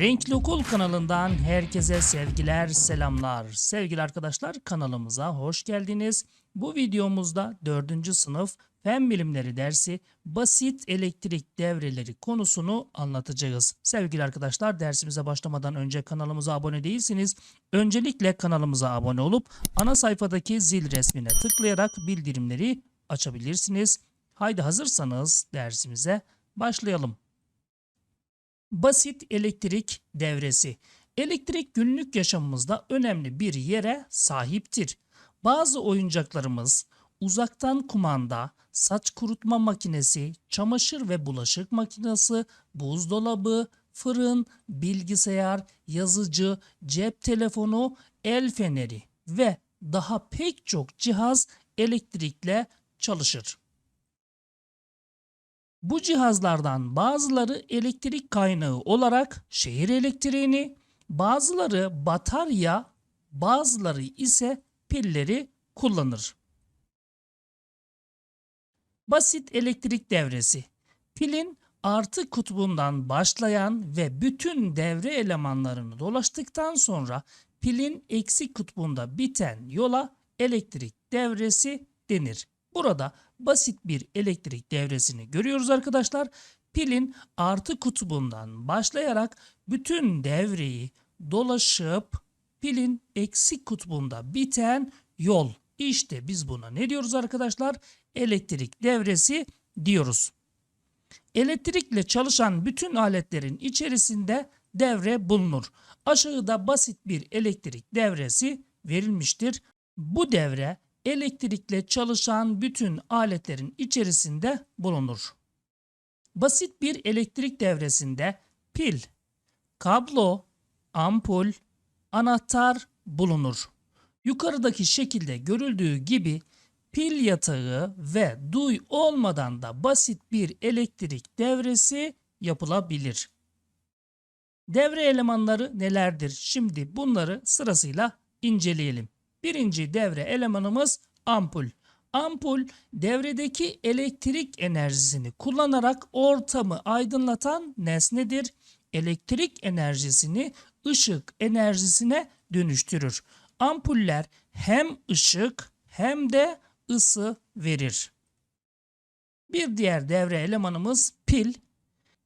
Renkli Okul kanalından herkese sevgiler, selamlar. Sevgili arkadaşlar kanalımıza hoş geldiniz. Bu videomuzda 4. sınıf Fen Bilimleri dersi basit elektrik devreleri konusunu anlatacağız. Sevgili arkadaşlar dersimize başlamadan önce kanalımıza abone değilsiniz. Öncelikle kanalımıza abone olup ana sayfadaki zil resmine tıklayarak bildirimleri açabilirsiniz. Haydi hazırsanız dersimize başlayalım. Basit elektrik devresi. Elektrik günlük yaşamımızda önemli bir yere sahiptir. Bazı oyuncaklarımız uzaktan kumanda, saç kurutma makinesi, çamaşır ve bulaşık makinesi, buzdolabı, fırın, bilgisayar, yazıcı, cep telefonu, el feneri ve daha pek çok cihaz elektrikle çalışır. Bu cihazlardan bazıları elektrik kaynağı olarak şehir elektriğini, bazıları batarya, bazıları ise pilleri kullanır. Basit elektrik devresi. Pilin artı kutbundan başlayan ve bütün devre elemanlarını dolaştıktan sonra pilin eksi kutbunda biten yola elektrik devresi denir. Burada basit bir elektrik devresini görüyoruz arkadaşlar. Pilin artı kutbundan başlayarak bütün devreyi dolaşıp pilin eksi kutbunda biten yol. İşte biz buna ne diyoruz arkadaşlar? Elektrik devresi diyoruz. Elektrikle çalışan bütün aletlerin içerisinde devre bulunur. Aşağıda basit bir elektrik devresi verilmiştir. Bu devre elektrikle çalışan bütün aletlerin içerisinde bulunur. Basit bir elektrik devresinde pil, kablo, ampul, anahtar bulunur. Yukarıdaki şekilde görüldüğü gibi pil yatağı ve duy olmadan da basit bir elektrik devresi yapılabilir. Devre elemanları nelerdir? Şimdi bunları sırasıyla inceleyelim. Birinci devre elemanımız ampul. Ampul devredeki elektrik enerjisini kullanarak ortamı aydınlatan nesnedir. Elektrik enerjisini ışık enerjisine dönüştürür. Ampuller hem ışık hem de ısı verir. Bir diğer devre elemanımız pil.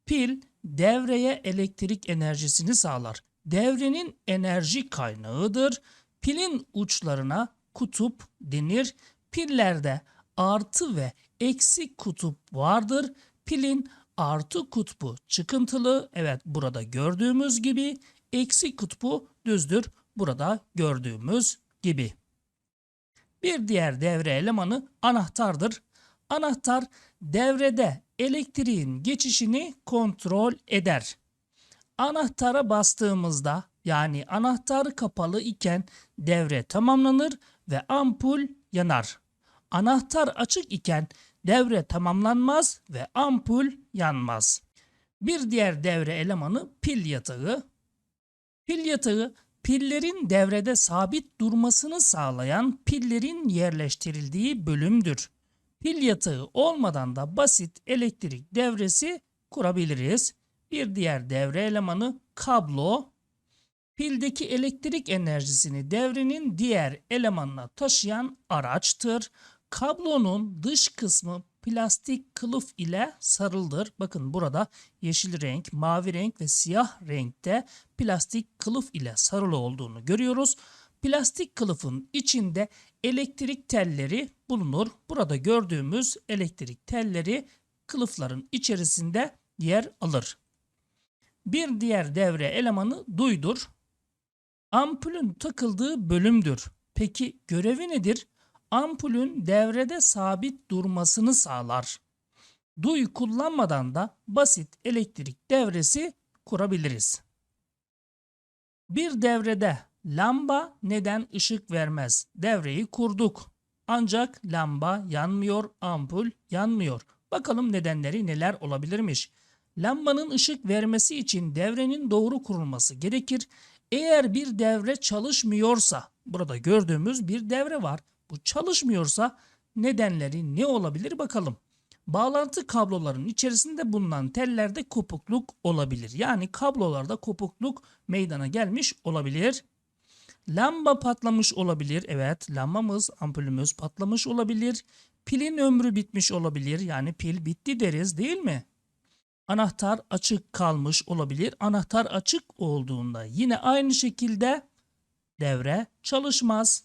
Pil devreye elektrik enerjisini sağlar. Devrenin enerji kaynağıdır. Pilin uçlarına kutup denir. Pillerde artı ve eksi kutup vardır. Pilin artı kutbu çıkıntılı. Evet burada gördüğümüz gibi eksi kutbu düzdür. Burada gördüğümüz gibi. Bir diğer devre elemanı anahtardır. Anahtar devrede elektriğin geçişini kontrol eder. Anahtara bastığımızda yani anahtar kapalı iken devre tamamlanır ve ampul yanar. Anahtar açık iken devre tamamlanmaz ve ampul yanmaz. Bir diğer devre elemanı pil yatağı. Pil yatağı pillerin devrede sabit durmasını sağlayan pillerin yerleştirildiği bölümdür. Pil yatağı olmadan da basit elektrik devresi kurabiliriz. Bir diğer devre elemanı kablo. Pildeki elektrik enerjisini devrenin diğer elemanına taşıyan araçtır. Kablonun dış kısmı plastik kılıf ile sarıldır. Bakın burada yeşil renk, mavi renk ve siyah renkte plastik kılıf ile sarılı olduğunu görüyoruz. Plastik kılıfın içinde elektrik telleri bulunur. Burada gördüğümüz elektrik telleri kılıfların içerisinde yer alır. Bir diğer devre elemanı duydur. Ampulün takıldığı bölümdür. Peki görevi nedir? Ampulün devrede sabit durmasını sağlar. Duy kullanmadan da basit elektrik devresi kurabiliriz. Bir devrede lamba neden ışık vermez? Devreyi kurduk. Ancak lamba yanmıyor, ampul yanmıyor. Bakalım nedenleri neler olabilirmiş? Lambanın ışık vermesi için devrenin doğru kurulması gerekir. Eğer bir devre çalışmıyorsa, burada gördüğümüz bir devre var. Bu çalışmıyorsa nedenleri ne olabilir bakalım. Bağlantı kablolarının içerisinde bulunan tellerde kopukluk olabilir. Yani kablolarda kopukluk meydana gelmiş olabilir. Lamba patlamış olabilir. Evet, lambamız, ampulümüz patlamış olabilir. Pilin ömrü bitmiş olabilir. Yani pil bitti deriz değil mi? Anahtar açık kalmış olabilir. Anahtar açık olduğunda yine aynı şekilde devre çalışmaz.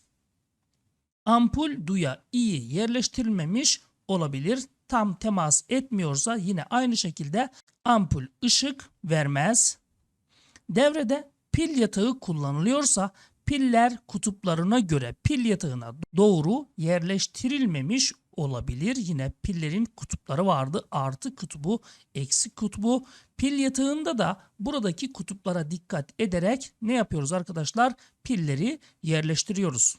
Ampul duya iyi yerleştirilmemiş olabilir. Tam temas etmiyorsa yine aynı şekilde ampul ışık vermez. Devrede pil yatağı kullanılıyorsa piller kutuplarına göre pil yatağına doğru yerleştirilmemiş olabilir. Yine pillerin kutupları vardı. Artı kutubu, eksi kutubu. Pil yatağında da buradaki kutuplara dikkat ederek ne yapıyoruz arkadaşlar? Pilleri yerleştiriyoruz.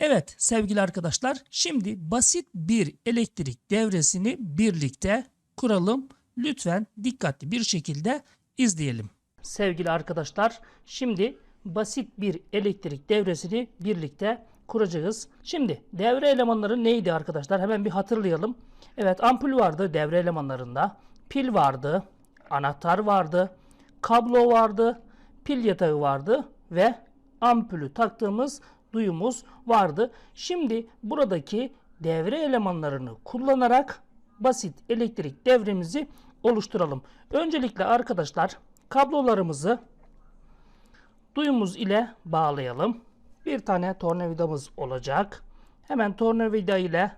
Evet sevgili arkadaşlar şimdi basit bir elektrik devresini birlikte kuralım. Lütfen dikkatli bir şekilde izleyelim. Sevgili arkadaşlar şimdi basit bir elektrik devresini birlikte kuracağız. Şimdi devre elemanları neydi arkadaşlar? Hemen bir hatırlayalım. Evet ampul vardı devre elemanlarında. Pil vardı. Anahtar vardı. Kablo vardı. Pil yatağı vardı ve ampulü taktığımız duyumuz vardı. Şimdi buradaki devre elemanlarını kullanarak basit elektrik devremizi oluşturalım. Öncelikle arkadaşlar kablolarımızı duyumuz ile bağlayalım. Bir tane tornavidamız olacak. Hemen tornavida ile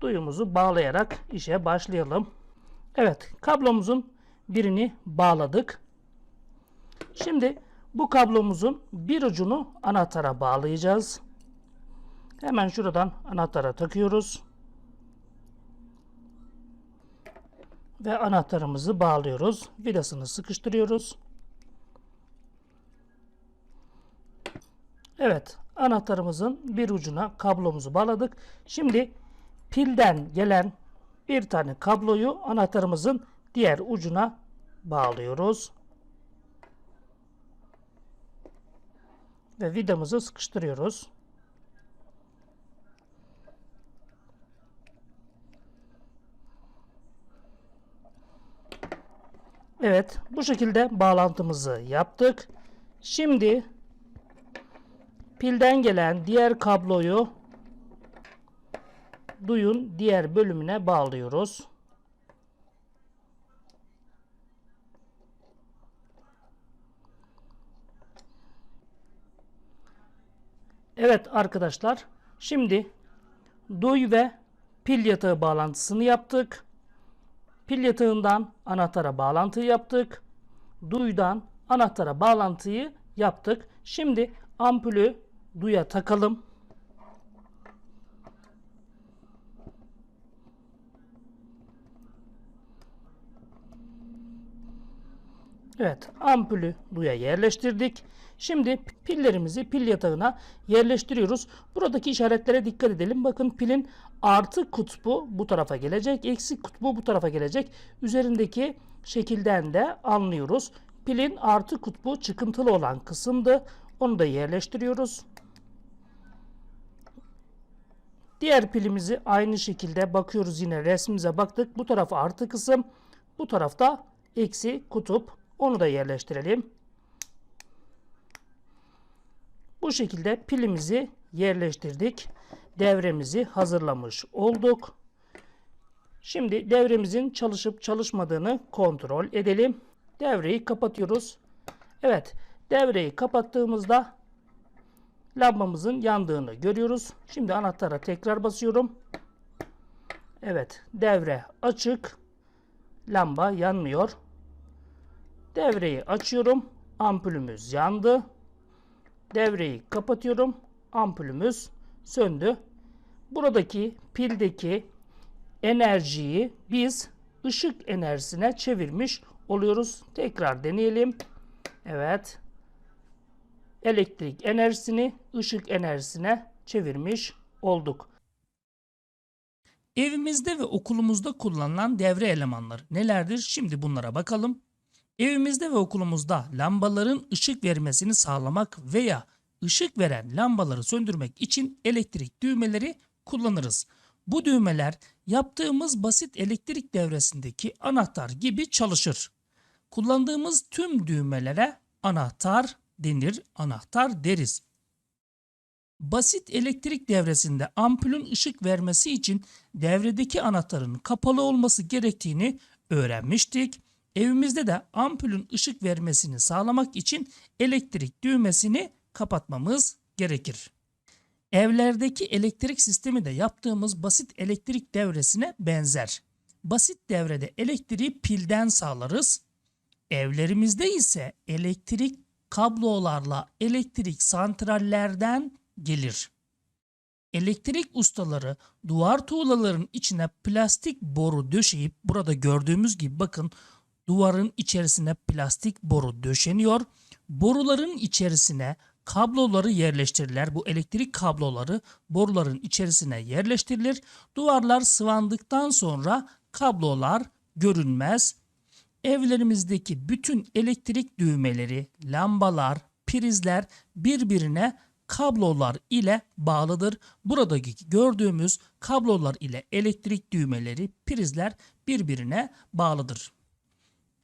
duyumuzu bağlayarak işe başlayalım. Evet kablomuzun birini bağladık. Şimdi bu kablomuzun bir ucunu anahtara bağlayacağız. Hemen şuradan anahtara takıyoruz. Ve anahtarımızı bağlıyoruz. Vidasını sıkıştırıyoruz. Evet, anahtarımızın bir ucuna kablomuzu bağladık. Şimdi pilden gelen bir tane kabloyu anahtarımızın diğer ucuna bağlıyoruz. Ve vidamızı sıkıştırıyoruz. Evet, bu şekilde bağlantımızı yaptık. Şimdi pilden gelen diğer kabloyu duyun diğer bölümüne bağlıyoruz. Evet arkadaşlar şimdi duy ve pil yatağı bağlantısını yaptık. Pil yatağından anahtara bağlantıyı yaptık. Duydan anahtara bağlantıyı yaptık. Şimdi ampulü duya takalım. Evet ampulü duya yerleştirdik. Şimdi pillerimizi pil yatağına yerleştiriyoruz. Buradaki işaretlere dikkat edelim. Bakın pilin artı kutbu bu tarafa gelecek. Eksi kutbu bu tarafa gelecek. Üzerindeki şekilden de anlıyoruz. Pilin artı kutbu çıkıntılı olan kısımdı. Onu da yerleştiriyoruz. Diğer pilimizi aynı şekilde bakıyoruz yine resmimize baktık. Bu taraf artı kısım. Bu tarafta eksi kutup. Onu da yerleştirelim. Bu şekilde pilimizi yerleştirdik. Devremizi hazırlamış olduk. Şimdi devremizin çalışıp çalışmadığını kontrol edelim. Devreyi kapatıyoruz. Evet, devreyi kapattığımızda lambamızın yandığını görüyoruz. Şimdi anahtara tekrar basıyorum. Evet, devre açık. Lamba yanmıyor. Devreyi açıyorum. Ampulümüz yandı. Devreyi kapatıyorum. Ampulümüz söndü. Buradaki pildeki enerjiyi biz ışık enerjisine çevirmiş oluyoruz. Tekrar deneyelim. Evet. Elektrik enerjisini ışık enerjisine çevirmiş olduk. Evimizde ve okulumuzda kullanılan devre elemanları nelerdir? Şimdi bunlara bakalım. Evimizde ve okulumuzda lambaların ışık vermesini sağlamak veya ışık veren lambaları söndürmek için elektrik düğmeleri kullanırız. Bu düğmeler yaptığımız basit elektrik devresindeki anahtar gibi çalışır. Kullandığımız tüm düğmelere anahtar denir, anahtar deriz. Basit elektrik devresinde ampulün ışık vermesi için devredeki anahtarın kapalı olması gerektiğini öğrenmiştik. Evimizde de ampulün ışık vermesini sağlamak için elektrik düğmesini kapatmamız gerekir. Evlerdeki elektrik sistemi de yaptığımız basit elektrik devresine benzer. Basit devrede elektriği pilden sağlarız. Evlerimizde ise elektrik kablolarla elektrik santrallerden gelir. Elektrik ustaları duvar tuğlaların içine plastik boru döşeyip burada gördüğümüz gibi bakın duvarın içerisine plastik boru döşeniyor. Boruların içerisine kabloları yerleştirirler. Bu elektrik kabloları boruların içerisine yerleştirilir. Duvarlar sıvandıktan sonra kablolar görünmez. Evlerimizdeki bütün elektrik düğmeleri, lambalar, prizler birbirine kablolar ile bağlıdır. Buradaki gördüğümüz kablolar ile elektrik düğmeleri, prizler birbirine bağlıdır.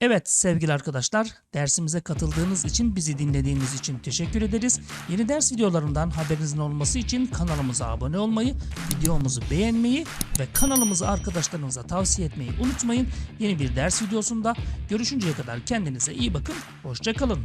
Evet sevgili arkadaşlar dersimize katıldığınız için bizi dinlediğiniz için teşekkür ederiz. Yeni ders videolarından haberinizin olması için kanalımıza abone olmayı, videomuzu beğenmeyi ve kanalımızı arkadaşlarınıza tavsiye etmeyi unutmayın. Yeni bir ders videosunda görüşünceye kadar kendinize iyi bakın. Hoşçakalın.